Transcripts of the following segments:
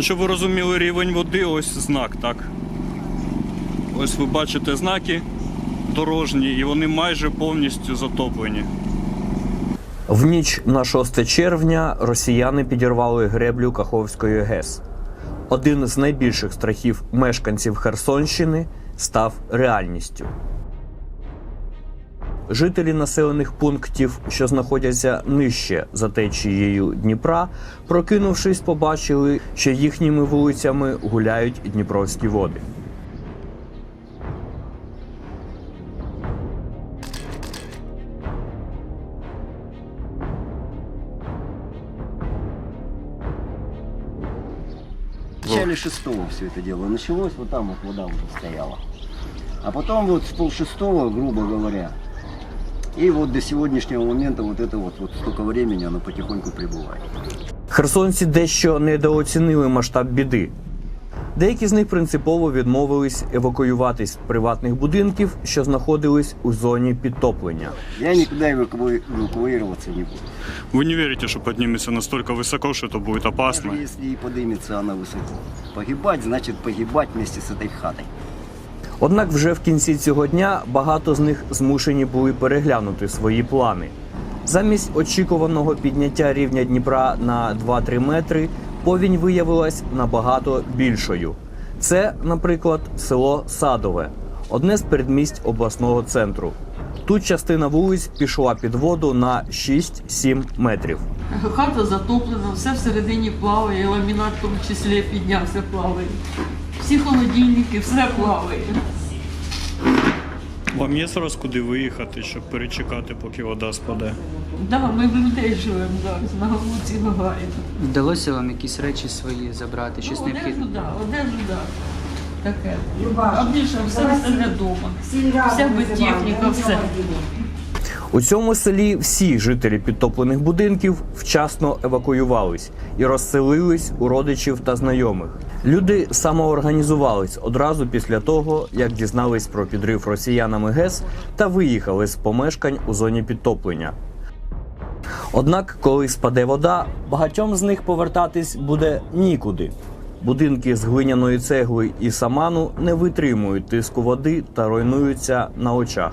Ну, щоб ви розуміли рівень води, ось знак, так? Ось ви бачите знаки дорожні, і вони майже повністю затоплені. В ніч на 6 червня росіяни підірвали греблю Каховської ГЕС. Один з найбільших страхів мешканців Херсонщини став реальністю. Жителі населених пунктів, що знаходяться нижче за течією Дніпра, прокинувшись, побачили, що їхніми вулицями гуляють дніпровські води. В начале шестого все это дело началось, вот там вот вода уже стояла. А потом вот с полшестого, грубо говоря, и вот до сегодняшнего момента вот это вот, вот столько времени оно потихоньку прибывает. Херсонці дещо недооцінили масштаб біди. Деякі з них принципово відмовились евакуюватись з приватних будинків, що знаходились у зоні підтоплення. Я никуда эваку- эвакуироваться не буду. Вы не верите, что поднимется настолько высоко, что это будет опасно? Даже если и поднимется она высоко. Погибать, значит погибать вместе с этой хатой. Однак вже в кінці цього дня багато з них змушені були переглянути свої плани. Замість очікуваного підняття рівня Дніпра на 2-3 метри, повінь виявилась набагато більшою. Це, наприклад, село Садове, одне з передмість обласного центру. Тут частина вулиць пішла під воду на 6-7 метрів. Хата затоплена, все всередині плаває, ламінат в тому числі піднявся, плаває. Всі холодильники, все плаває. Вам є зараз куди виїхати, щоб перечекати, поки вода спаде? Да, ми в людей живемо зараз, на вулиці Гагаріна. Вдалося вам якісь речі свої забрати, щось Ну, одежу, необхідне? да, одежу, да. Таке. А більше все все вдома. Вся техніка, все. У цьому селі всі жителі підтоплених будинків вчасно евакуювались і розселились у родичів та знайомих. Люди самоорганізувались одразу після того, як дізнались про підрив росіянами ГЕС та виїхали з помешкань у зоні підтоплення. Однак, коли спаде вода, багатьом з них повертатись буде нікуди. Будинки з глиняної цегли і саману не витримують тиску води та руйнуються на очах.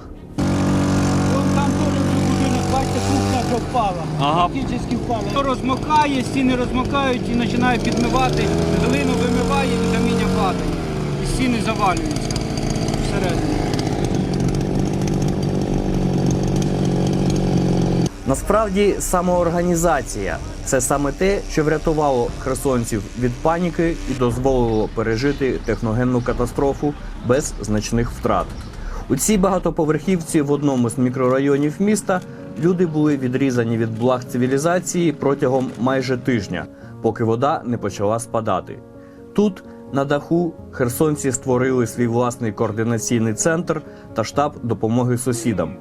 Вон там теж будинок, бачите, кухня вже впала. Ага. Фактично впала. То розмокає, стіни розмокають і починає підмивати, глину вимиває і каміння падає. І стіни завалюються всередині. Насправді самоорганізація це саме те, що врятувало херсонців від паніки і дозволило пережити техногенну катастрофу без значних втрат. У цій багатоповерхівці в одному з мікрорайонів міста люди були відрізані від благ цивілізації протягом майже тижня, поки вода не почала спадати. Тут, на даху, херсонці створили свій власний координаційний центр та штаб допомоги сусідам.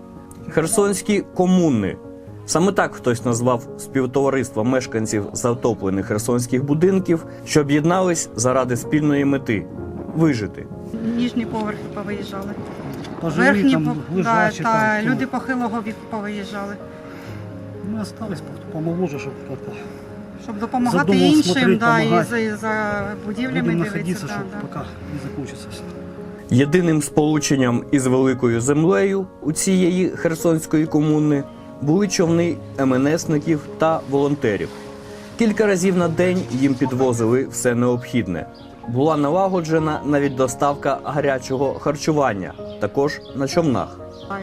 Херсонські комуни. Саме так хтось назвав співтовариство мешканців затоплених херсонських будинків, що об'єднались заради спільної мети вижити. Ніжні поверхи повиїжджали. Пожилі Верхні там по- лежачі да, та там. люди похилого віку повиїжджали. Ну, остались, помогу, щоб как-то Щоб допомагати Задумав іншим, смотреть, да, і помагати. за, і за будівлями будемо дивитися. находиться, Да, щоб да. поки не закончиться все. Єдиним сполученням із великою землею у цієї херсонської комуни були човни МНСників та волонтерів. Кілька разів на день їм підвозили все необхідне. Була налагоджена навіть доставка гарячого харчування, також на човнах.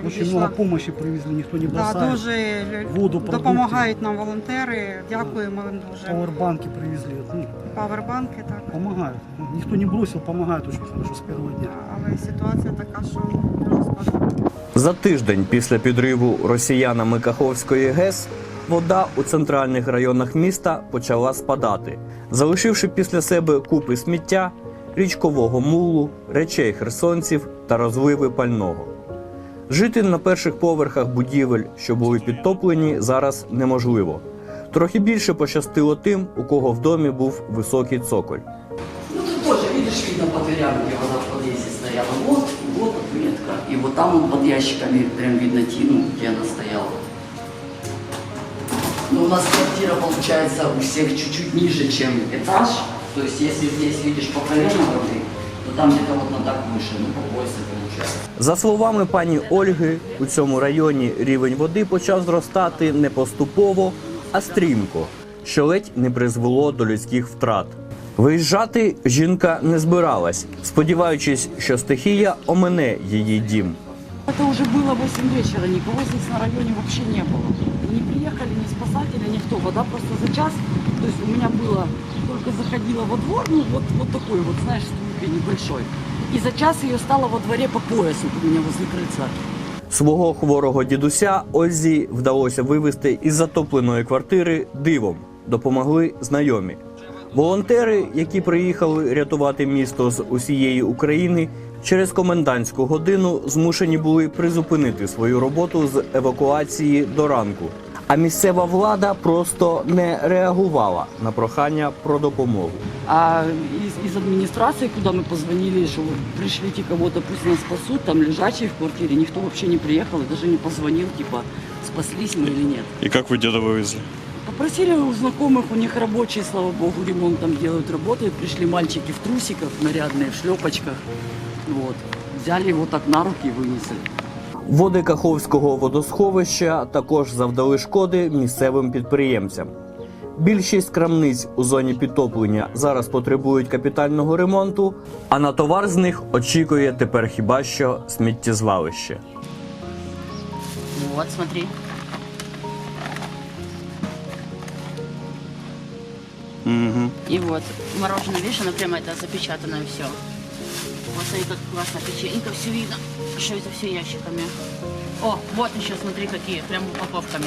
Очень много помощи привезли, ніхто не Да, дуже Воду, допомагають нам волонтери. Дякуємо їм дуже. Пауэрбанки привезли. Ну, Павербанки, так. помогают. Ну, Никто не бросил, помогают очень хорошо с первого дня. Але ситуація така, що розпад. За тиждень після підриву росіянами Каховської ГЕС вода у центральних районах міста почала спадати, залишивши після себе купи сміття, річкового мулу, речей херсонців та розливи пального. Жити на перших поверхах будівель, що були підтоплені, зараз неможливо. Трохи більше пощастило тим, у кого в домі був високий цоколь. Ну ты тоже видишь, видно по дверям, где вода в подъезде стояла. Вот, вот отметка. И вот там вот под ящиками прям видно тину, где она стояла. Ну, у нас квартира получается у всех чуть-чуть ниже, чем этаж. То есть если здесь видишь по колено воды, то там где-то вот на так выше, ну по поясу получается. За словами пані Ольги, у цьому районі рівень води почав зростати не поступово, а стрімко, що ледь не призвело до людських втрат. Виїжджати жінка не збиралась, сподіваючись, що стихія омине її дім. Это уже было 8 вечера, никого здесь на районе вообще не было. Не приехали ни спасатели, никто. Вода просто за час, то есть у меня было, только заходила во двор, ну вот, вот такой вот, знаешь, ступень небольшой. И за час ее стало во дворе по поясу у меня возле крыльца. Свого хворого дідуся Ользі вдалося вивезти із затопленої квартири дивом. Допомогли знайомі. Волонтери, які приїхали рятувати місто з усієї України, через комендантську годину змушені були призупинити свою роботу з евакуації до ранку А місцева влада просто не реагувала на прохання про допомогу. А из, из администрации, куда мы позвонили, что вот пришлите кого-то, пусть нас спасут, там лежачие в квартире, никто вообще не приехал и даже не позвонил, типа, спаслись мы или нет. И как вы деда вывезли? Попросили у знакомых, у них рабочие, слава богу, ремонт там делают, работают. Пришли мальчики в трусиках, нарядные, в шлепочках. Вот. Взяли его так на руки и вынесли. Води Каховського водосховища також завдали шкоди місцевим підприємцям. Більшість крамниць у зоні підтоплення зараз потребують капітального ремонту, а на товар з них очікує тепер хіба що сміттєзвалище. Вот, смотри. Угу. И вот, мороженое, видишь, оно прямо это запечатано все. Вот смотри, как классно печенька, все видно, что это все ящиками. О, вот еще, смотри, какие, прям упаковками.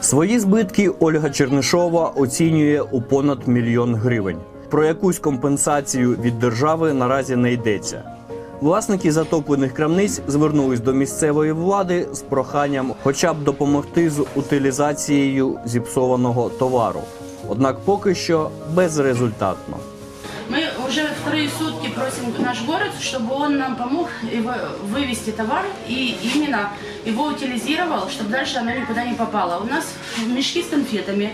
Свої збитки Ольга Чернишова оцінює у понад мільйон гривень. Про якусь компенсацію від держави наразі не йдеться. Власники затоплених крамниць звернулись до місцевої влади з проханням, хоча б допомогти з утилізацією зіпсованого товару. Однак поки що безрезультатно Мы уже вторые сутки просим наш город, чтобы он нам помог его вывести товар и именно его утилизировал, чтобы дальше оно никуда не попало. У нас мешки с конфетами,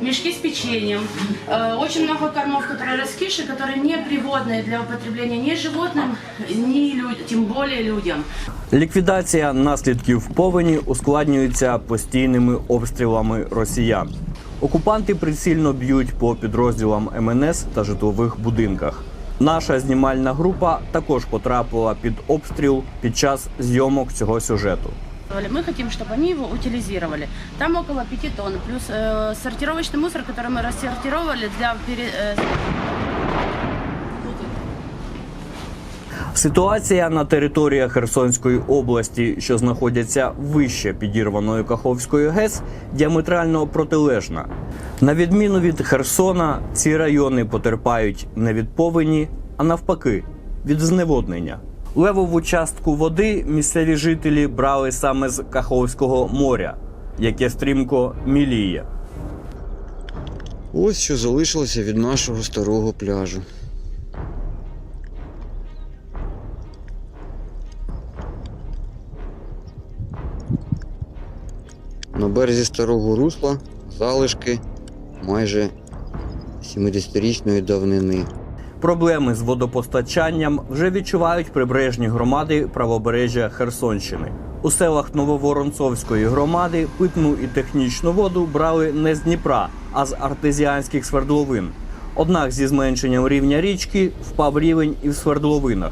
мешки с печеньем, э, очень много кормов, которые раскиши, которые не пригодны для употребления ни животным, ни людям, тем более людям. Ліквідація наслідків повені ускладнюється постійними обстрілами росіян. Окупанти прицільно б'ють по підрозділам МНС та житлових будинках. Наша знімальна група також потрапила під обстріл під час зйомок цього сюжету. Мы хотим, чтобы они его утилизировали. Там около 5 тонн, плюс э, сортировочный мусор, который мы рассортировали для пере- э, Ситуація на територіях Херсонської області, що знаходяться вище підірваної Каховської ГЕС, діаметрально протилежна. На відміну від Херсона, ці райони потерпають не від повені, а навпаки, від зневоднення. Левову частку води місцеві жителі брали саме з Каховського моря, яке стрімко міліє. Ось що залишилося від нашого старого пляжу. На березі старого русла залишки майже 70-річної давнини. Проблеми з водопостачанням вже відчувають прибережні громади правобережжя Херсонщини. У селах Нововоронцовської громади питну і технічну воду брали не з Дніпра, а з артезіанських свердловин. Однак зі зменшенням рівня річки впав рівень і в свердловинах.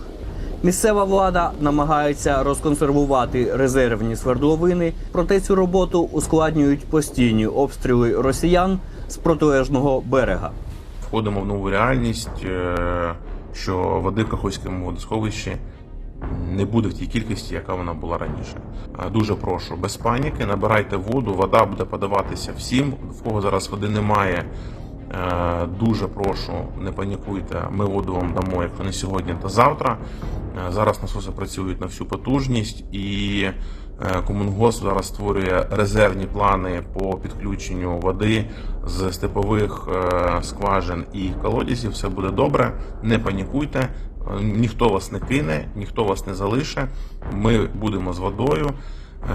Місцева влада намагається розконсервувати резервні свердловини, проте цю роботу ускладнюють постійні обстріли росіян з протилежного берега. входимо в нову реальність, е, що води в Каховському водосховищі не буде в тій кількості, яка вона була раніше. Е, Дуже прошу, без паніки, набирайте воду, вода буде подаватися всім, в кого зараз води немає. Е, Дуже прошу, не панікуйте. Ми воду вам дамо, якщо не сьогодні, то завтра. Е, Зараз насоси працюють на всю потужність і е, Комунгос зараз створює резервні плани по підключенню води з степових скважин і колодязів. Все буде добре. Не панікуйте. Ніхто вас не кине, ніхто вас не залише. Ми будемо з водою.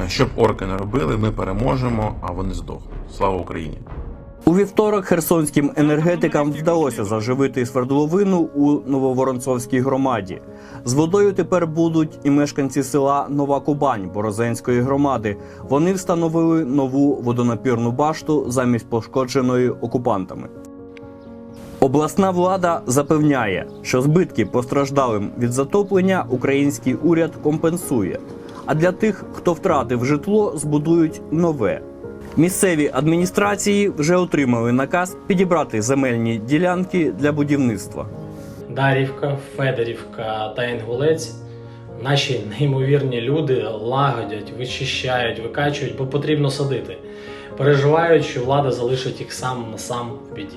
Щоб орки не робили, ми переможемо, а вони здохнуть. Слава Україні! У вівторок херсонським енергетикам вдалося заживити свердловину у Нововоронцовській громаді. З водою тепер будуть і мешканці села Нова Кубань Борозенської громади. Вони встановили нову водонапірну башту замість пошкодженої окупантами. Обласна влада запевняє, що збитки постраждалим від затоплення український уряд компенсує. А для тих, хто втратив житло, збудують нове. Місцеві адміністрації вже отримали наказ підібрати земельні ділянки для будівництва. Дарівка, Федорівка та Інгулець. Наші неймовірні люди лагодять, вичищають, викачують, бо потрібно садити. Переживають, що влада залишить їх сам на сам в біді.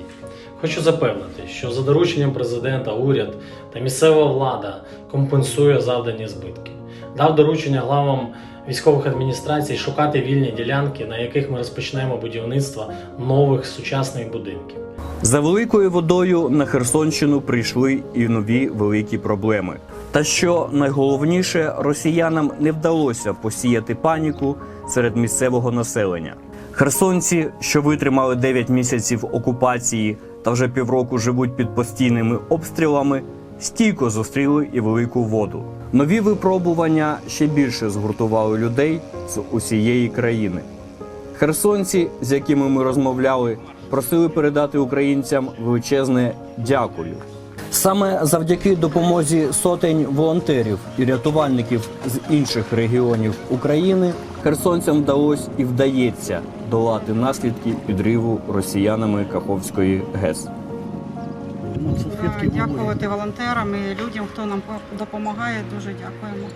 Хочу запевнити, що за дорученням президента, уряд та місцева влада компенсує завдані збитки. Дав доручення главам військових адміністрацій шукати вільні ділянки, на яких ми розпочнемо будівництво нових сучасних будинків. За великою водою на Херсонщину прийшли і нові великі проблеми. Та що найголовніше, росіянам не вдалося посіяти паніку серед місцевого населення. Херсонці, що витримали 9 місяців окупації та вже півроку живуть під постійними обстрілами, стійко зустріли і велику воду. Нові випробування ще більше згуртували людей з усієї країни. Херсонці, з якими ми розмовляли, просили передати українцям величезне дякую. Саме завдяки допомозі сотень волонтерів і рятувальників з інших регіонів України херсонцям вдалося і вдається долати наслідки підриву росіянами Каховської ГЕС. Ну, Дякувати волонтерам і людям, хто нам допомагає. Дуже дякуємо.